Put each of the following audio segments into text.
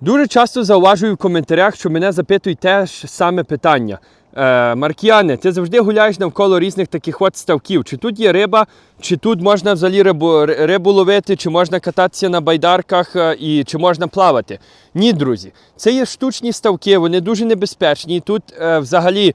Дуже часто зауважую в коментарях, що мене запитують те ж саме питання. Е, Маркіяне, ти завжди гуляєш навколо різних таких от ставків. Чи тут є риба, чи тут можна взагалі рибу, рибу ловити, чи можна кататися на байдарках е, і чи можна плавати? Ні, друзі, це є штучні ставки, вони дуже небезпечні. Тут е, взагалі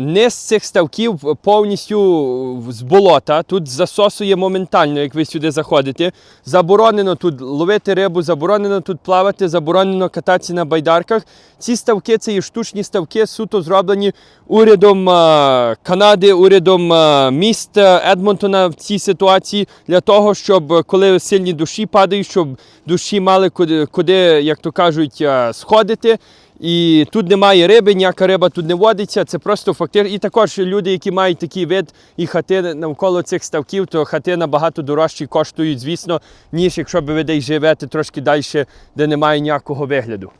низ цих ставків повністю з болота. Тут засосує моментально, як ви сюди заходите. Заборонено тут ловити рибу, заборонено тут плавати, заборонено кататися на байдарках. Ці ставки це є штучні ставки, суто зроблені урядом е, Канади, урядом е, міста Едмонтона в цій ситуації для того, щоб е, коли сильні душі падають, щоб душі мали куди, куди як то кажуть, е, сходити. І тут немає риби, ніяка риба тут не водиться. Це просто фактично. І також люди, які мають такий вид і хати навколо цих ставків, то хати набагато дорожчі коштують, звісно, ніж якщо б ви десь живете трошки далі, де немає ніякого вигляду.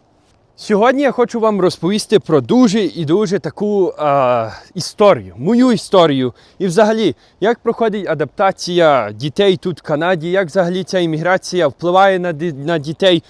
Сьогодні я хочу вам розповісти про дуже і дуже таку е, історію, мою історію. І взагалі, як проходить адаптація дітей тут в Канаді, як взагалі ця імміграція впливає на, на дітей.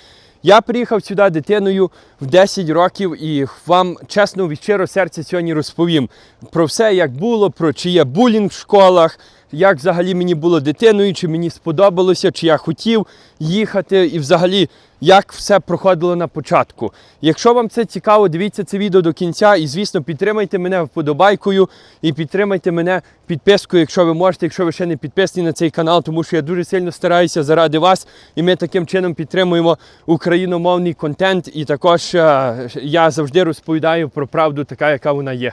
Я приїхав сюди дитиною в 10 років і вам чесно від щиро серця сьогодні розповім про все, як було, про чи є булінг в школах, як взагалі мені було дитиною, чи мені сподобалося, чи я хотів їхати, і взагалі як все проходило на початку. Якщо вам це цікаво, дивіться це відео до кінця і, звісно, підтримайте мене вподобайкою і підтримайте мене підпискою, якщо ви можете, якщо ви ще не підписані на цей канал, тому що я дуже сильно стараюся заради вас, і ми таким чином підтримуємо україномовний контент. І також е, я завжди розповідаю про правду, така, яка вона є.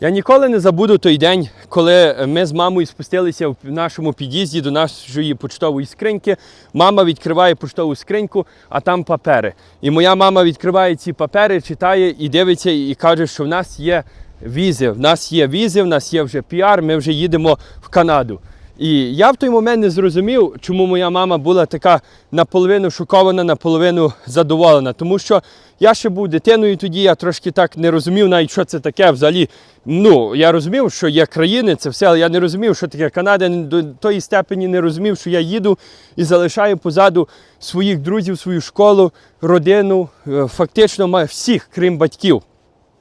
Я ніколи не забуду той день, коли ми з мамою спустилися в нашому під'їзді до нашої почтової скриньки. Мама відкриває поштову скриньку, а там папери. І моя мама відкриває ці папери, читає і дивиться, і каже, що в нас є візи. В нас є візи, в нас є вже піар, ми вже їдемо в Канаду. І я в той момент не зрозумів, чому моя мама була така наполовину шокована, наполовину задоволена. Тому що я ще був дитиною тоді, я трошки так не розумів навіть, що це таке взагалі. Ну, я розумів, що є країни, це все, але я не розумів, що таке Канада. До тої степені не розумів, що я їду і залишаю позаду своїх друзів, свою школу, родину, е, фактично всіх, крім батьків.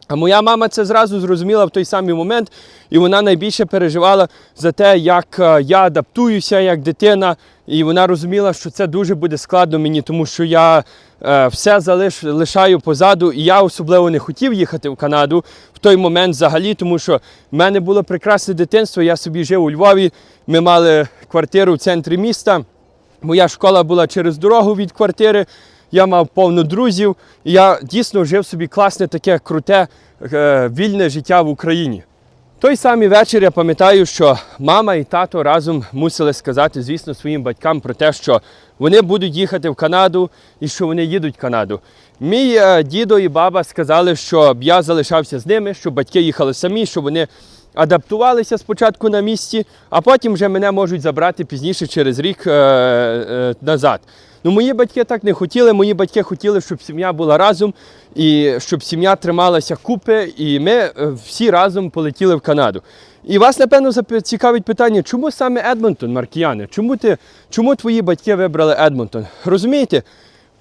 А моя мама це зразу зрозуміла в той самий момент, і вона найбільше переживала за те, як е, я адаптуюся як дитина. І вона розуміла, що це дуже буде складно мені, тому що я е, все залиш, лишаю позаду, і я особливо не хотів їхати в Канаду в той момент взагалі, тому що в мене було прекрасне дитинство. Я собі жив у Львові. Ми мали квартиру в центрі міста. Моя школа була через дорогу від квартири. Я мав повно друзів. І я дійсно жив собі класне, таке круте, е, вільне життя в Україні. Той самий вечір я пам'ятаю, що мама і тато разом мусили сказати, звісно, своїм батькам про те, що вони будуть їхати в Канаду і що вони їдуть в Канаду. Мій е, дідо і баба сказали, щоб я залишався з ними, щоб батьки їхали самі, щоб вони адаптувалися спочатку на місці, а потім вже мене можуть забрати пізніше через рік е, е, назад. Ну, мої батьки так не хотіли. Мої батьки хотіли, щоб сім'я була разом і щоб сім'я трималася купи, і ми е, всі разом полетіли в Канаду. І вас, напевно, цікавить питання, чому саме Едмонтон, Маркіяне? Чому, ти, чому твої батьки вибрали Едмонтон? Розумієте?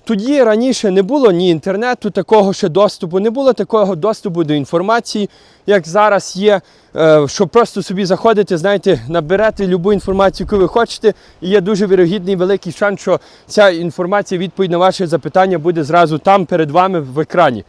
Тоді раніше не було ні інтернету, такого ще доступу, не було такого доступу до інформації, як зараз є. е, Що просто собі заходите, знаєте, наберете любу інформацію, яку ви хочете, і є дуже вірогідний великий шанс, що ця інформація, відповідь на ваше запитання буде зразу там перед вами в екрані.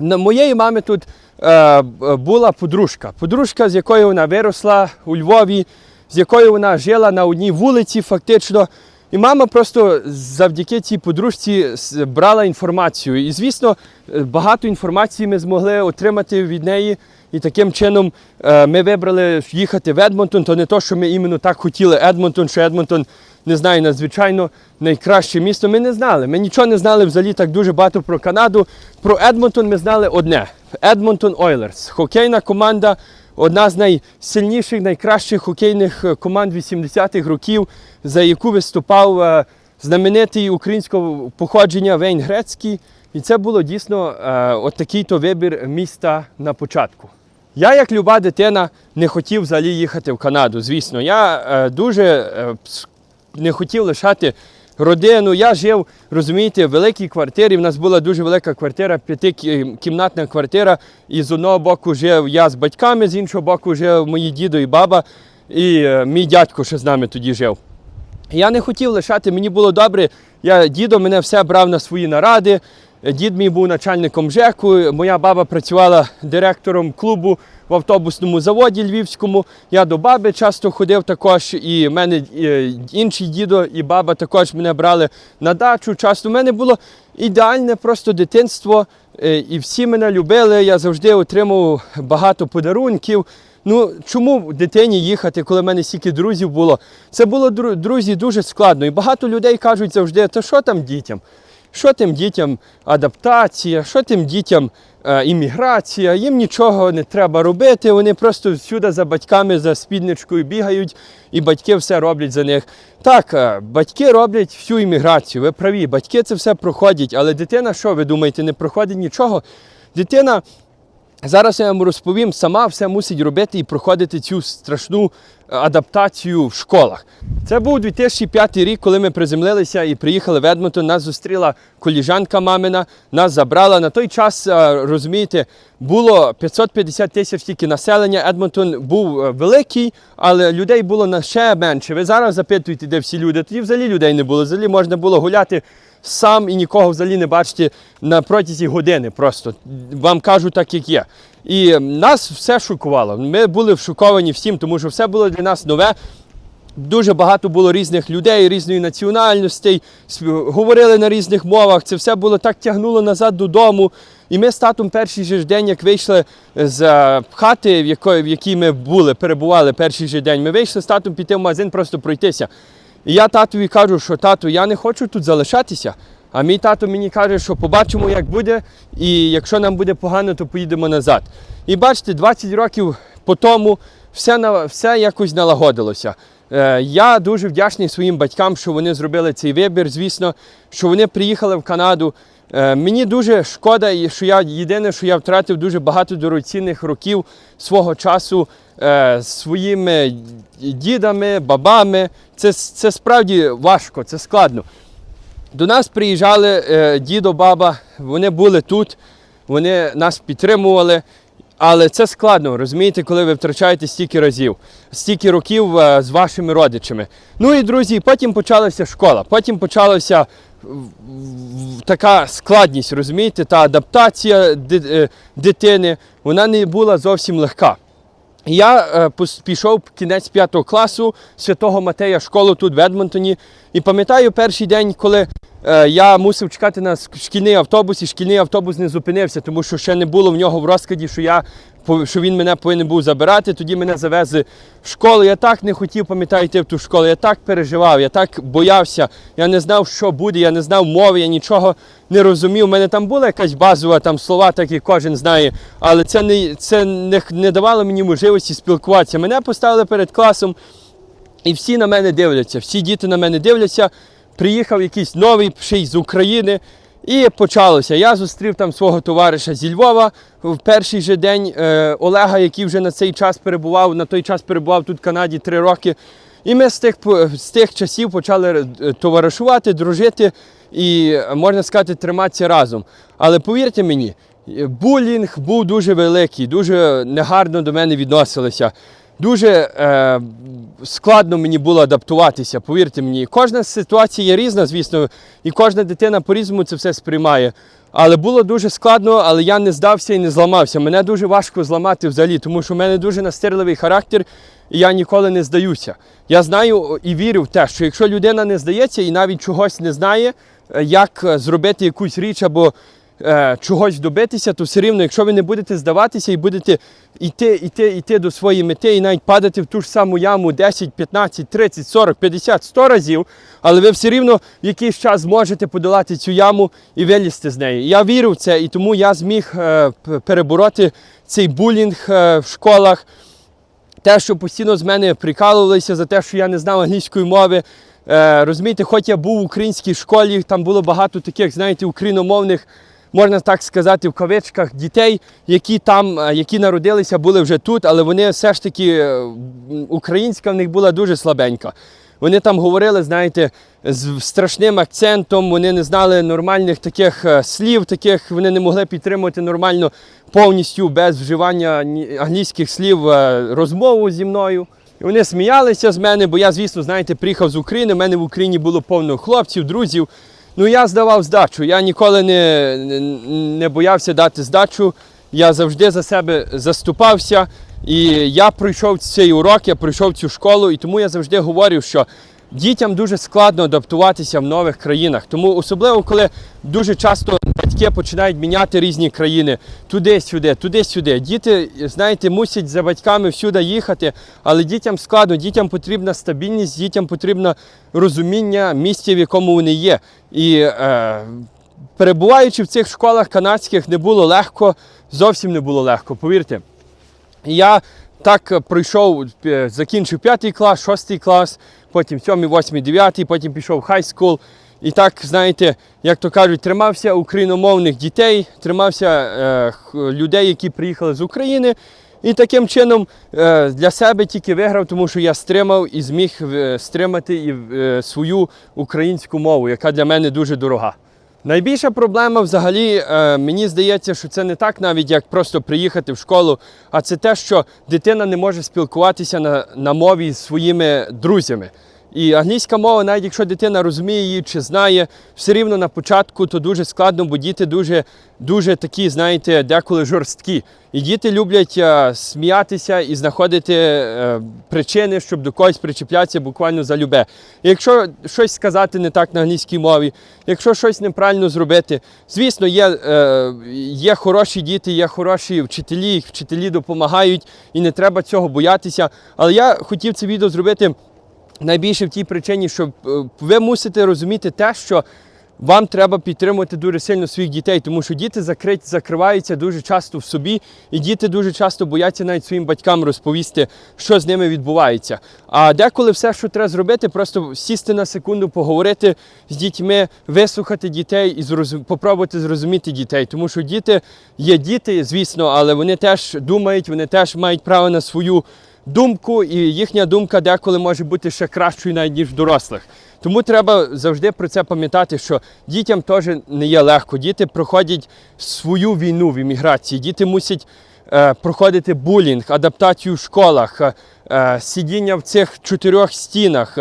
На моєї мами тут е, була подружка. Подружка, з якою вона виросла у Львові, з якою вона жила на одній вулиці, фактично. І мама просто завдяки цій подружці брала інформацію. І, звісно, е, багато інформації ми змогли отримати від неї. І таким чином е, ми вибрали їхати в Едмонтон. То не то, що ми іменно так хотіли Едмонтон, що Едмонтон, не знаю, надзвичайно найкраще місто. Ми не знали. Ми нічого не знали взагалі так дуже багато про Канаду. Про Едмонтон ми знали одне: Едмонтон Ойлерс. Хокейна команда, одна з найсильніших, найкращих хокейних е, команд 80-х років, за яку виступав е, знаменитий українського походження Вейн Грецький. І це було дійсно е, от такий то вибір міста на початку. Я, як люба дитина, не хотів взагалі їхати в Канаду. Звісно, я е, дуже не хотів лишати родину. Я жив, розумієте, в великій квартирі. В нас була дуже велика квартира, п'ятикімнатна квартира. І з одного боку жив я з батьками, з іншого боку жив мої дідо і баба, і мій дядько ще з нами тоді жив. Я не хотів лишати, мені було добре. Я дідо мене все брав на свої наради. Дід мій був начальником ЖЕКу, моя баба працювала директором клубу в автобусному заводі Львівському. Я до баби часто ходив також, і в мене е, інші дідо і баба також мене брали на дачу. Часто в мене було ідеальне просто дитинство, і всі мене любили. Я завжди отримував багато подарунків. Ну чому дитині їхати, коли в мене стільки друзів було? Це було дру- друзі дуже складно. І багато людей кажуть завжди, та що там дітям? Що тим дітям адаптація, що тим дітям е, імміграція, їм нічого не треба робити, вони просто всюди за батьками, за спідничкою бігають, і батьки все роблять за них. Так, е, батьки роблять всю імміграцію, ви праві, батьки це все проходять, але дитина, що ви думаєте, не проходить нічого? Дитина Зараз я вам розповім, сама все мусить робити і проходити цю страшну е, адаптацію в школах. Це був 2005 рік, коли ми приземлилися і приїхали в Едмонтон. Нас зустріла коліжанка мамина, нас забрала. На той час, е, розумієте, було 550 тисяч тільки населення. Едмонтон був е, великий, але людей було на ще менше. Ви зараз запитуєте, де всі люди. Тоді взагалі людей не було. Взагалі можна було гуляти сам і нікого взагалі не бачити на протязі години. Просто вам кажу так, як є. І нас все шокувало. Ми були шоковані всім, тому що все було для нас нове. Дуже багато було різних людей, різної національностей, говорили на різних мовах. Це все було так тягнуло назад додому. І ми з татом перший же день, як вийшли з е, хати, в якій ми були, перебували перший же день, ми вийшли з татом піти в магазин, просто пройтися. І я татові кажу, що тату, я не хочу тут залишатися. А мій тато мені каже, що побачимо, як буде, і якщо нам буде погано, то поїдемо назад. І бачите, 20 років по тому все, все якось налагодилося. Е, Я дуже вдячний своїм батькам, що вони зробили цей вибір. Звісно, що вони приїхали в Канаду. Е, Мені дуже шкода, що я єдине, що я втратив дуже багато дорогоцінних років свого часу е, своїми дідами, бабами. Це, це справді важко, це складно. До нас приїжджали е, дідо, баба, вони були тут, вони нас підтримували. Але це складно, розумієте, коли ви втрачаєте стільки разів, стільки років е, з вашими родичами. Ну і друзі, потім почалася школа, потім в- така складність, розумієте, та адаптація е, дитини, вона не була зовсім легка. Я е, пішов кінець п'ятого класу святого Матея школу тут в Едмонтоні. І пам'ятаю перший день, коли е, я мусив чекати на шкільний автобус, і шкільний автобус не зупинився, тому що ще не було в нього в розкладі, що я що він мене повинен був забирати. Тоді мене завезли в школу. Я так не хотів, пам'ятаю, йти в ту школу. Я так переживав, я так боявся. Я не знав, що буде, я не знав мови, я нічого не розумів. У мене там була якась базова там слова, так як кожен знає, але це не це не, не давало мені можливості спілкуватися. Мене поставили перед класом. І всі на мене дивляться, всі діти на мене дивляться. Приїхав якийсь новий ще й з України. І почалося. Я зустрів там свого товариша зі Львова в перший же день е, Олега, який вже на цей час перебував, на той час перебував тут в Канаді три роки. І ми з тих, з тих часів почали е, товаришувати, дружити і, можна сказати, триматися разом. Але повірте мені, е, булінг був дуже великий, дуже негарно до мене відносилися. Дуже е, складно мені було адаптуватися, повірте мені. Кожна ситуація є різна, звісно, і кожна дитина по-різному це все сприймає. Але було дуже складно, але я не здався і не зламався. Мене дуже важко зламати взагалі, тому що в мене дуже настирливий характер, і я ніколи не здаюся. Я знаю і вірю в те, що якщо людина не здається і навіть чогось не знає, е, як е, зробити якусь річ або е, чогось добитися, то все рівно, якщо ви не будете здаватися і будете йти, йти, йти до своєї мети і навіть падати в ту ж саму яму 10, 15, 30, 40, 50, 100 разів, але ви все рівно в якийсь час зможете подолати цю яму і вилізти з неї. Я вірю в це, і тому я зміг е, перебороти цей булінг е, в школах те, що постійно з мене прикалувалися за те, що я не знав англійської мови. Розумієте, хоч я був в українській школі, там було багато таких, знаєте, україномовних, можна так сказати, в кавичках дітей, які там, е, які народилися, були вже тут, але вони все ж таки, е, українська в них була дуже слабенька. Вони там говорили, знаєте, з страшним акцентом, вони не знали нормальних таких е, слів, таких вони не могли підтримувати нормально повністю без вживання англійських слів розмову зі мною. І вони сміялися з мене, бо я, звісно, знаєте, приїхав з України. У мене в Україні було повно хлопців, друзів. Ну я здавав здачу. Я ніколи не, не, боявся дати здачу. Я завжди за себе заступався. І я пройшов цей урок, я пройшов цю школу, і тому я завжди говорю, що дітям дуже складно адаптуватися в нових країнах. Тому особливо, коли дуже часто батьки починають міняти різні країни туди-сюди, туди-сюди. Діти, знаєте, мусять за батьками всюди їхати, але дітям складно, дітям потрібна стабільність, дітям потрібно розуміння місця, в якому вони є. І е, перебуваючи в цих школах канадських, не було легко, зовсім не було легко, повірте. Я так пройшов, е, закінчив п'ятий клас, шостий клас, потім сьомий, восьмий, дев'ятий, потім пішов в хай скул. І так, знаєте, як то кажуть, тримався україномовних дітей, тримався е, людей, які приїхали з України. І таким чином е, для себе тільки виграв, тому що я стримав і зміг е, стримати і, е, свою українську мову, яка для мене дуже дорога. Найбільша проблема взагалі, е, мені здається, що це не так навіть як просто приїхати в школу, а це те, що дитина не може спілкуватися на, на мові з своїми друзями. І англійська мова, навіть якщо дитина розуміє її чи знає, все рівно на початку то дуже складно, бо діти дуже, дуже такі, знаєте, деколи жорсткі. І діти люблять е, сміятися і знаходити е, причини, щоб до когось причіплятися буквально за любе. І якщо щось сказати не так на англійській мові, якщо щось неправильно зробити, звісно, є, е, є хороші діти, є хороші вчителі, їх вчителі допомагають і не треба цього боятися. Але я хотів це відео зробити найбільше в тій причині, що е, ви мусите розуміти те, що вам треба підтримувати дуже сильно своїх дітей, тому що діти закриті, закриваються дуже часто в собі, і діти дуже часто бояться навіть своїм батькам розповісти, що з ними відбувається. А деколи все, що треба зробити, просто сісти на секунду, поговорити з дітьми, вислухати дітей і зрозу... попробувати зрозуміти дітей. Тому що діти є діти, звісно, але вони теж думають, вони теж мають право на свою думку, і їхня думка деколи може бути ще кращою навіть ніж дорослих. Тому треба завжди про це пам'ятати, що дітям теж не є легко. Діти проходять свою війну в імміграції. Діти мусять е, проходити булінг, адаптацію в школах, е, е, сидіння в цих чотирьох стінах,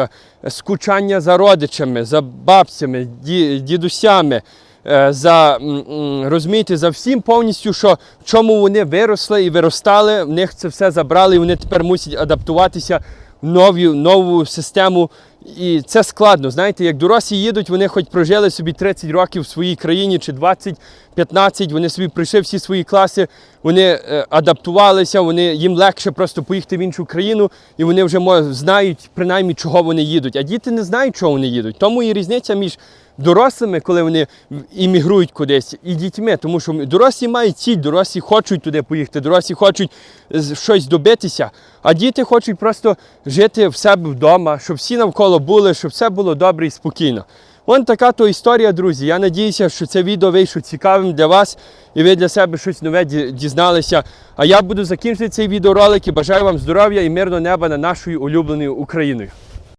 скучання за родичами, за бабцями, ді, дідусями. Е, За розумієте, за всім повністю, що в чому вони виросли і виростали, в них це все забрали, і вони тепер мусять адаптуватися в нову, нову систему. І це складно. Знаєте, як дорослі їдуть, вони хоч прожили собі 30 років в своїй країні чи 20-15, вони собі пройшли всі свої класи, вони е, адаптувалися, вони, їм легше просто поїхати в іншу країну, і вони вже знають принаймні, чого вони їдуть. А діти не знають, чого вони їдуть. Тому і різниця між дорослими, коли вони іммігрують кудись, і дітьми. Тому що дорослі мають ціль, дорослі хочуть туди поїхати, дорослі хочуть щось добитися, а діти хочуть просто жити в себе вдома, щоб всі навколо були, щоб все було добре і спокійно. Вон така то історія, друзі. Я надіюся, що це відео вийшло цікавим для вас і ви для себе щось нове дізналися. А я буду закінчити цей відеоролик і бажаю вам здоров'я і мирного неба над нашою улюбленою Україною.